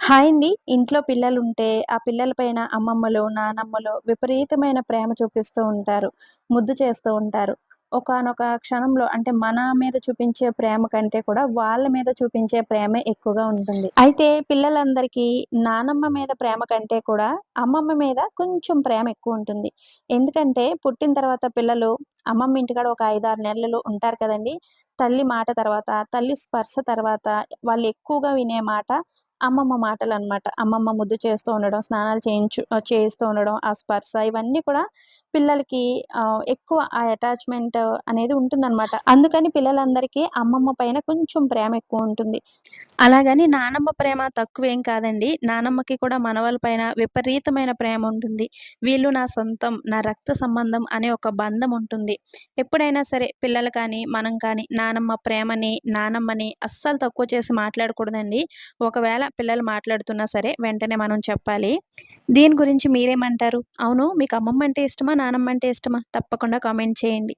Hi అండి. ఇంట్లో పిల్లలు ఉంటే ఆ పిల్లల పైన అమ్మమ్మలు, నానమ్మలు విపరీతమైన ప్రేమ చూపిస్తూ ఉంటారు. ముద్దు చేస్తూ ఉంటారు. ఒకానొక క్షణంలో అంటే మన మీద చూపించే ప్రేమ కంటే కూడా వాళ్ళ మీద చూపించే ప్రేమే ఎక్కువగా ఉంటుంది. అయితే పిల్లలందరికీ నానమ్మ మీద ప్రేమ కంటే కూడా అమ్మమ్మ మీద కొంచెం ప్రేమ ఎక్కువ ఉంటుంది ఎందుకంటే పుట్టిన తర్వాత పిల్లలు అమ్మమ్మ ఇంటికాడ ఒక 5, 6 నెలలు ఉంటారు కదండి తల్లి మాట తర్వాత, తల్లి స్పర్శ తర్వాత వాళ్ళు ఎక్కువగా వినే మాట అమ్మమ్మ మాటలు అనమాట అమ్మమ్మ ముద్దు చేస్తూ ఉండడం, స్నానాలు చేయించు చేయిస్తూ ఉండడం, ఆ స్పర్శ ఇవన్నీ కూడా పిల్లలకి ఎక్కువ ఆ అటాచ్‌మెంట్ అనేది ఉంటుందన్నమాట అందుకని పిల్లలందరికీ అమ్మమ్మ పైన కొంచెం ప్రేమ ఎక్కువ ఉంటుంది అలాగని నానమ్మ ప్రేమ తక్కువేం కాదండి. నానమ్మకి కూడా మనవల పైన విపరీతమైన ప్రేమ ఉంటుంది. వీళ్ళు నా సొంతం, నా రక్త సంబంధం అనే ఒక బంధం ఉంటుంది. ఎప్పుడైనా సరే పిల్లలు కానీ, మనం కానీ నానమ్మ ప్రేమని, నానమ్మని అస్సలు తక్కువ చేసి మాట్లాడకూడదండి. ఒకవేళ పిల్లలు మాట్లాడుతున్నా సరే వెంటనే మనం చెప్పాలి. దీని గురించి మీరేమంటారు? అవును మీకు అమ్మమ్మ అంటే ఇష్టమా? నానమ్మ అంటే ఇష్టమా? తప్పకుండా కామెంట్ చేయండి.